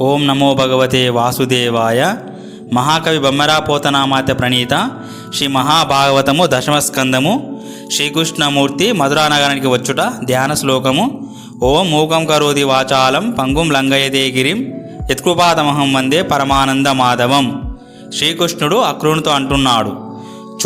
ఓం నమో భగవతే వాసుదేవాయ. మహాకవి బొమ్మరాపోతనామాత ప్రణీత. శ్రీ మహాభాగవతము దశమస్కందము. శ్రీకృష్ణమూర్తి మధురానగరానికి వచ్చుట ధ్యాన శ్లోకము. ఓం మూకం కరోతి వాచాలం పంగుం లంఘయతే గిరిం. యత్కృపాదమహం వందే పరమానంద మాధవం. శ్రీకృష్ణుడు అక్రూనితో అంటున్నాడు.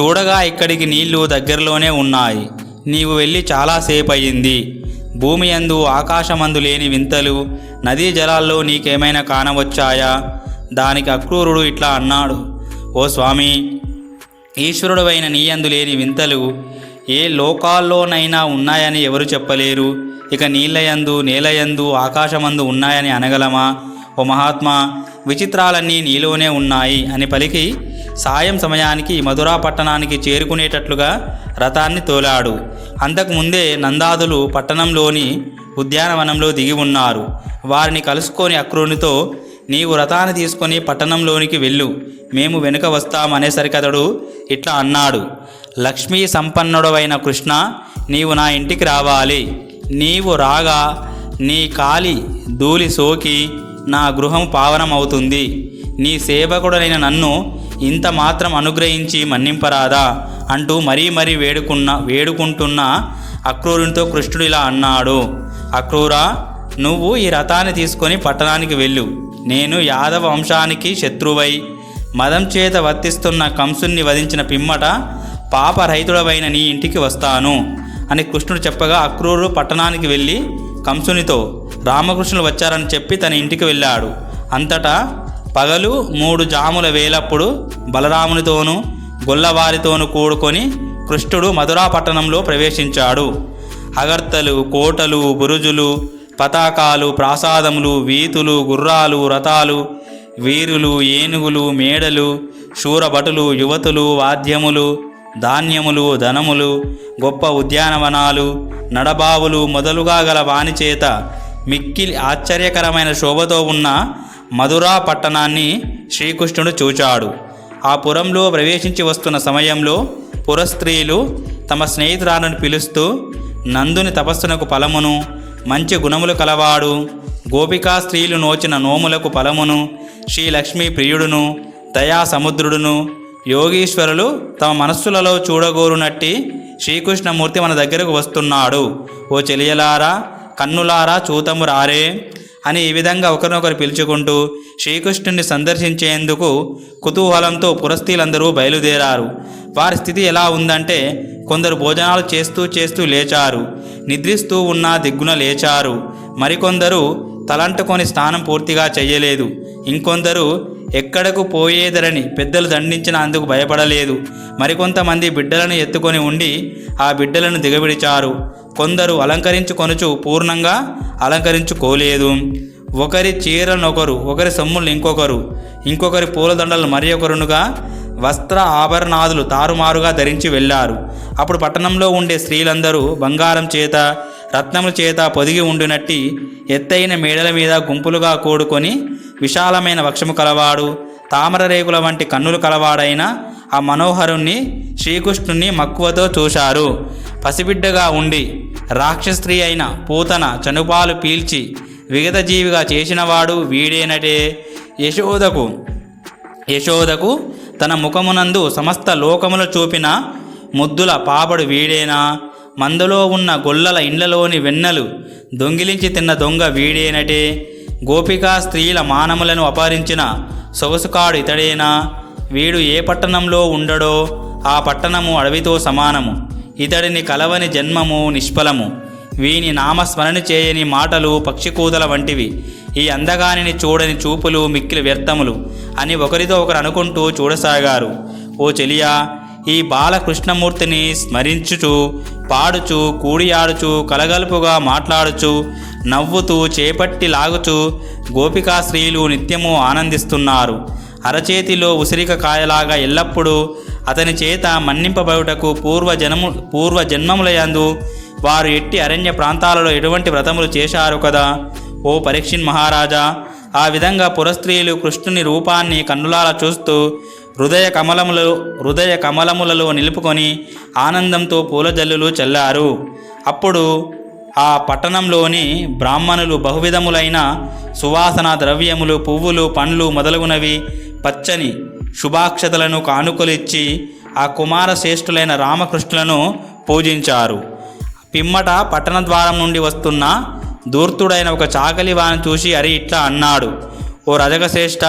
చూడగా ఇక్కడికి నీళ్ళు దగ్గరలోనే ఉన్నాయి. నీవు వెళ్ళి చాలాసేపు అయ్యింది భూమి యందు ఆకాశమందు లేని వింతలు నదీ జలాల్లో నీకేమైనా కానవచ్చాయా? దానికి అక్రూరుడు ఇట్లా అన్నాడు. ఓ స్వామి ఈశ్వరుడవైన నీయందు లేని వింతలు ఏ లోకాల్లోనైనా ఉన్నాయని ఎవరు చెప్పలేరు? ఇక నీళ్ళయందు నేలయందు ఆకాశమందు ఉన్నాయని అనగలమా? ఓ మహాత్మా విచిత్రాలన్నీ నీలోనే ఉన్నాయి అని పలికి సాయం సమయానికి మధురా పట్టణానికి చేరుకునేటట్లుగా రథాన్ని తోలాడు. అంతకుముందే నందాదులు పట్టణంలోని ఉద్యానవనంలో దిగి ఉన్నారు. వారిని కలుసుకొని అక్రూనితో నీవు రథాన్ని తీసుకొని పట్టణంలోనికి వెళ్ళు. మేము వెనుక వస్తామనేసరికి అతడు ఇట్లా అన్నాడు. లక్ష్మీ సంపన్నుడవైన కృష్ణ నీవు నా ఇంటికి రావాలి. నీవు రాగా నీ కాలి ధూళి సోకి నా గృహం పావనమవుతుంది. నీ సేవకుడనైన నన్ను ఇంత మాత్రం అనుగ్రహించి మన్నింపరాదా? అంటూ మరీ మరీ వేడుకున్న వేడుకుంటున్న అక్రూరునితో కృష్ణుడు ఇలా అన్నాడు. అక్రూరా నువ్వు ఈ రథాన్ని తీసుకొని పట్టణానికి వెళ్ళు. నేను యాదవ వంశానికి శత్రువై. మదం చేత వర్తిస్తున్న కంసుని వధించిన పిమ్మట పాపరహితుడవైన నీ ఇంటికి వస్తాను అని కృష్ణుడు చెప్పగా అక్రూరుడు పట్టణానికి వెళ్ళి కంసునితో రామకృష్ణులు వచ్చారని చెప్పి తన ఇంటికి వెళ్ళాడు. అంతటా పగలు మూడు జాముల వేలప్పుడు బలరామునితోనూ గొల్లవారితోనూ కూడుకొని కృష్ణుడు మధురా పట్టణంలో ప్రవేశించాడు. అగర్తలు కోటలు బురుజులు పతాకాలు ప్రాసాదములు వీతులు గుర్రాలు రథాలు వీరులు ఏనుగులు మేడలు శూరభటులు యువతులు వాద్యములు ధాన్యములు ధనములు గొప్ప ఉద్యానవనాలు నడబావులు మొదలుగా గల వాణిచేత మిక్కిలి ఆశ్చర్యకరమైన శోభతో ఉన్న మధురా పట్టణాన్ని శ్రీకృష్ణుడు చూచాడు. ఆ పురంలో ప్రవేశించి వస్తున్న సమయంలో పురస్త్రీలు తమ స్నేహితురాలను పిలుస్తూ నందుని తపస్సునకు ఫలమును మంచి గుణములు కలవాడు గోపికా స్త్రీలు నోచిన నోములకు ఫలమును శ్రీ లక్ష్మీ ప్రియుడును దయా సముద్రుడును యోగీశ్వరులు తమ మనస్సులలో చూడగోరునట్టి శ్రీకృష్ణమూర్తి మన దగ్గరకు వస్తున్నాడు. ఓ చెలియలారా కన్నులారా చూతము రారే అని ఈ విధంగా ఒకరినొకరు పిలుచుకుంటూ శ్రీకృష్ణుని సందర్శించేందుకు కుతూహలంతో పురస్థీలందరూ బయలుదేరారు. వారి స్థితి ఎలా ఉందంటే కొందరు భోజనాలు చేస్తూ చేస్తూ లేచారు. నిద్రిస్తూ ఉన్న దిగ్గున లేచారు. మరికొందరు తలంటుకొని స్నానం పూర్తిగా చెయ్యలేదు. ఇంకొందరు ఎక్కడకు పోయేదరని పెద్దలు దండించిన అందుకు భయపడలేదు. మరికొంతమంది బిడ్డలను ఎత్తుకొని ఉండి ఆ బిడ్డలను దిగబిడిచారు. కొందరు అలంకరించుకొనుచు పూర్ణంగా అలంకరించుకోలేదు. ఒకరి చీరలనొకరు ఒకరి సొమ్ములను ఇంకొకరు ఇంకొకరి పూలదండలు మరి ఒకరునుగా వస్త్ర ఆభరణాదులు తారుమారుగా ధరించి వెళ్ళారు. అప్పుడు పట్టణంలో ఉండే స్త్రీలందరూ బంగారం చేత రత్నముల చేత పొదిగి ఉండినట్టి ఎత్తైన మేడల మీద గుంపులుగా కూడుకొని విశాలమైన వక్షము కలవాడు. తామర రేకుల వంటి కన్నులు కలవాడైన ఆ మనోహరుణ్ణి శ్రీకృష్ణుణ్ణి మక్కువతో చూశారు. పసిబిడ్డగా ఉండి రాక్షస్త్రీ అయిన పూతన చనుపాలు పీల్చి విగతజీవిగా చేసినవాడు వీడేనటే. యశోదకు యశోదకు తన ముఖమునందు సమస్త లోకములు చూపిన ముద్దుల పాపడు వీడేనా? మందులో ఉన్న గొల్లల ఇండ్లలోని వెన్నెలు దొంగిలించి తిన్న దొంగ వీడేనటే. గోపికా స్త్రీల మానములను అపహరించిన సొగసుకాడు ఇతడేనా? వీడు ఏ పట్టణంలో ఉండడో ఆ పట్టణము అడవితో సమానము. ఇతడిని కలవని జన్మము నిష్ఫలము. వీని నామస్మరణ చేయని మాటలు పక్షికూదల వంటివి. ఈ అందగానిని చూడని చూపులు మిక్కిలి వ్యర్థములు. అని ఒకరితో ఒకరు అనుకుంటూ చూడసాగారు. ఓ చెలియా ఈ బాలకృష్ణమూర్తిని స్మరించుచు పాడుచు కూడియాడుచు కలగలుపుగా మాట్లాడుచు నవ్వుతూ చేపట్టి లాగుచు గోపికా స్త్రీలు నిత్యము ఆనందిస్తున్నారు. అరచేతిలో ఉసిరిక కాయలాగా ఎల్లప్పుడూ అతని చేత మన్నింపబడుటకు పూర్వజనము పూర్వజన్మములయందు వారు ఎట్టి అరణ్య ప్రాంతాలలో ఎటువంటి వ్రతములు చేశారు కదా? ఓ పరీక్షిన్ మహారాజా ఆ విధంగా పురస్త్రీలు కృష్ణుని రూపాన్ని కన్నులారా చూస్తూ హృదయ కమలములు హృదయ కమలములలో నిలుపుకొని ఆనందంతో పూల జల్లులు చల్లారు. అప్పుడు ఆ పట్టణంలోని బ్రాహ్మణులు బహువిధములైన సువాసన ద్రవ్యములు పువ్వులు పండ్లు మొదలగునవి పచ్చని శుభాక్షతలను కానుకలిచ్చి ఆ కుమార శ్రేష్ఠులైన రామకృష్ణులను పూజించారు. పిమ్మట పట్టణ ద్వారం నుండి వస్తున్న దూర్తుడైన ఒక చాకలి వాని చూసి అరి ఇట్లా అన్నాడు. ఓ రజకశ్రేష్ఠ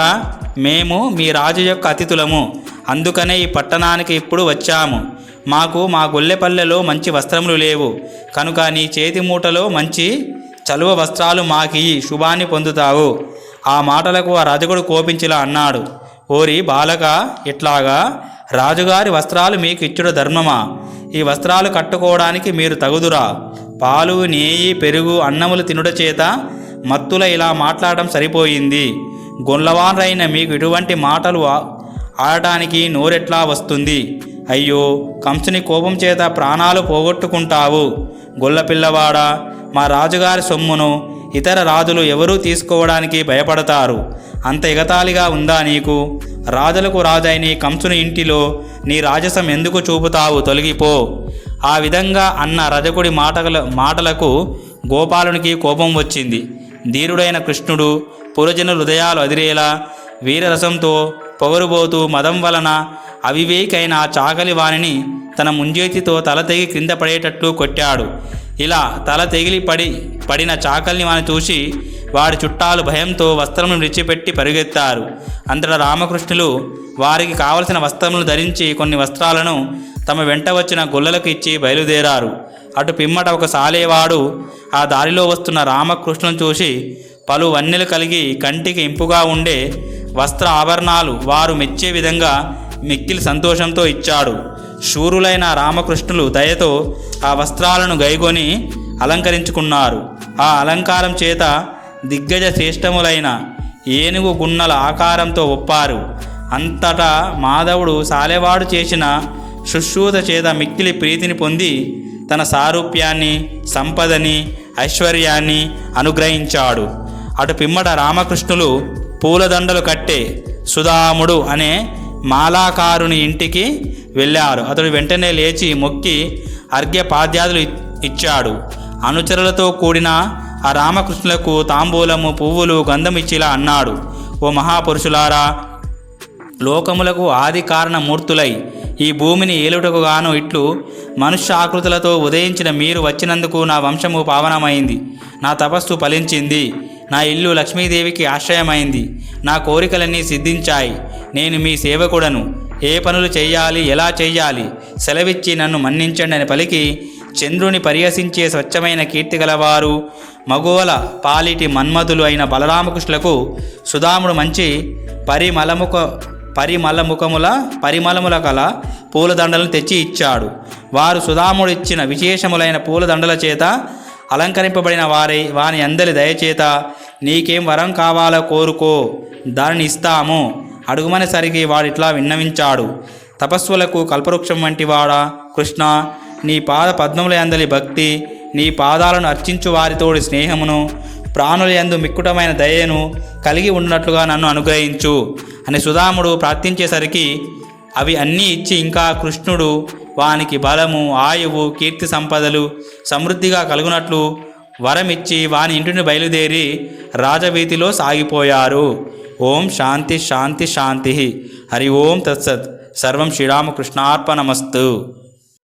మేము మీ రాజు యొక్క అతిథులము. అందుకనే ఈ పట్టణానికి ఇప్పుడు వచ్చాము. మాకు మా గొల్లెపల్లెలో మంచి వస్త్రములు లేవు. కనుక నీ చేతి మూటలో మంచి చలువ వస్త్రాలు మాకియి శుభాన్ని పొందుతావు. ఆ మాటలకు ఆ రజకుడు కోపించిలా అన్నాడు. ఓరి బాలక ఇట్లాగా? రాజుగారి వస్త్రాలు మీకు ఇచ్చుడు ధర్మమా? ఈ వస్త్రాలు కట్టుకోవడానికి మీరు తగుదురా? పాలు నేయి పెరుగు అన్నములు తినుట చేత మత్తుల ఇలా మాట్లాడడం సరిపోయింది. గొల్లవారైన మీకు ఇటువంటి మాటలు ఆడటానికి నోరెట్లా వస్తుంది? అయ్యో కంసుని కోపం చేత ప్రాణాలు పోగొట్టుకుంటావు. గొల్ల పిల్లవాడా మా రాజుగారి సొమ్మును ఇతర రాజులు ఎవరూ తీసుకోవడానికి భయపడతారు. అంత ఎగతాళిగా ఉందా నీకు? రాజులకు రాజైన కంసుని ఇంటిలో నీ రాజసం ఎందుకు చూపుతావు? తొలగిపో. ఆ విధంగా అన్న రజకుడి మాటల మాటలకు గోపాలునికి కోపం వచ్చింది. ధీరుడైన కృష్ణుడు పురజన హృదయాలు అదిరేలా వీరరసంతో పొగరుబోతూ మదం వలన అవివేకైన ఆ చాకలి వాణిని తన ముంజేతితో తల తెగి క్రింద పడేటట్లు కొట్టాడు. ఇలా తల తెగిలి పడి పడిన చాకల్ని వాని చూసి వాడి చుట్టాలు భయంతో వస్త్రములను విడిచిపెట్టి పరుగెత్తారు. అంతటా రామకృష్ణులు వారికి కావలసిన వస్త్రములు ధరించి కొన్ని వస్త్రాలను తమ వెంట వచ్చిన గొల్లలకు ఇచ్చి బయలుదేరారు. అటు పిమ్మట ఒక సాలేవాడు ఆ దారిలో వస్తున్న రామకృష్ణులను చూసి పలు వన్నెలు కలిగి కంటికి ఇంపుగా ఉండే వస్త్ర ఆభరణాలు వారు మెచ్చే విధంగా మిక్కిలి సంతోషంతో ఇచ్చాడు. శూరులైన రామకృష్ణులు దయతో ఆ వస్త్రాలను గైగొని అలంకరించుకున్నారు. ఆ అలంకారం చేత దిగ్గజ శ్రేష్టములైన ఏనుగు గున్నల ఆకారంతో ఒప్పారు. అంతటా మాధవుడు సాలెవాడు చేసిన శుశ్రూత చేత మిక్కిలి ప్రీతిని పొంది తన సారూప్యాన్ని సంపదని ఐశ్వర్యాన్ని అనుగ్రహించాడు. అటు పిమ్మట రామకృష్ణులు పూలదండలు కట్టే సుధాముడు అనే మాలాకారుని ఇంటికి వెళ్ళారు. అతడు వెంటనే లేచి మొక్కి అర్ఘ్యపాద్యాదులు ఇ- ఇచ్చాడు. అనుచరులతో కూడిన ఆ రామకృష్ణులకు తాంబూలము పువ్వులు గంధం ఇచ్చిలా అన్నాడు. ఓ మహాపురుషులారా లోకములకు ఆది కారణమూర్తులై ఈ భూమిని ఏలుటకు గాను ఇట్లు మనుష్య ఆకృతులతో ఉదయించిన మీరు వచ్చినందుకు నా వంశము పావనమైంది. నా తపస్సు ఫలించింది. నా ఇల్లు లక్ష్మీదేవికి ఆశ్రయమైంది. నా కోరికలన్నీ సిద్ధించాయి. నేను మీ సేవకుడను. ఏ పనులు చేయాలి ఎలా చేయాలి? సెలవిచ్చి నన్ను మన్నించండి అని పలికి చంద్రుని పర్యసించే స్వచ్ఛమైన కీర్తి గలవారు మగోల పాలిటి మన్మధులు అయిన బలరామకృష్ణులకు సుధాముడు మంచి పరిమళముఖ పరిమళముఖముల పరిమళముల కల పూలదండలను తెచ్చి ఇచ్చాడు. వారు సుధాముడు ఇచ్చిన విశేషములైన పూలదండల చేత అలంకరింపబడిన వారై వాని అందరి దయచేత నీకేం వరం కావాలో కోరుకో దానిని ఇస్తాము. అడుగుమనేసరికి వాడిట్లా విన్నవించాడు. తపస్సులకు కల్పవృక్షం వంటి వాడా కృష్ణ నీ పాద పద్మముల అందలి భక్తి నీ పాదాలను అర్చించు వారితోడి స్నేహమును ప్రాణుల యందు మిక్కుటమైన దయను కలిగి ఉన్నట్లుగా నన్ను అనుగ్రహించు అని సుధాముడు ప్రార్థించేసరికి అవి అన్నీ ఇచ్చి ఇంకా కృష్ణుడు వానికి బలము ఆయువు కీర్తి సంపదలు సమృద్ధిగా కలుగునట్లు వరమిచ్చి వాని ఇంటిని బయలుదేరి రాజవీధిలో సాగిపోయారు. ఓం శాంతి శాంతి శాంతి. హరి ఓం తత్సత్. సర్వం శ్రీరామకృష్ణార్పణమస్తు.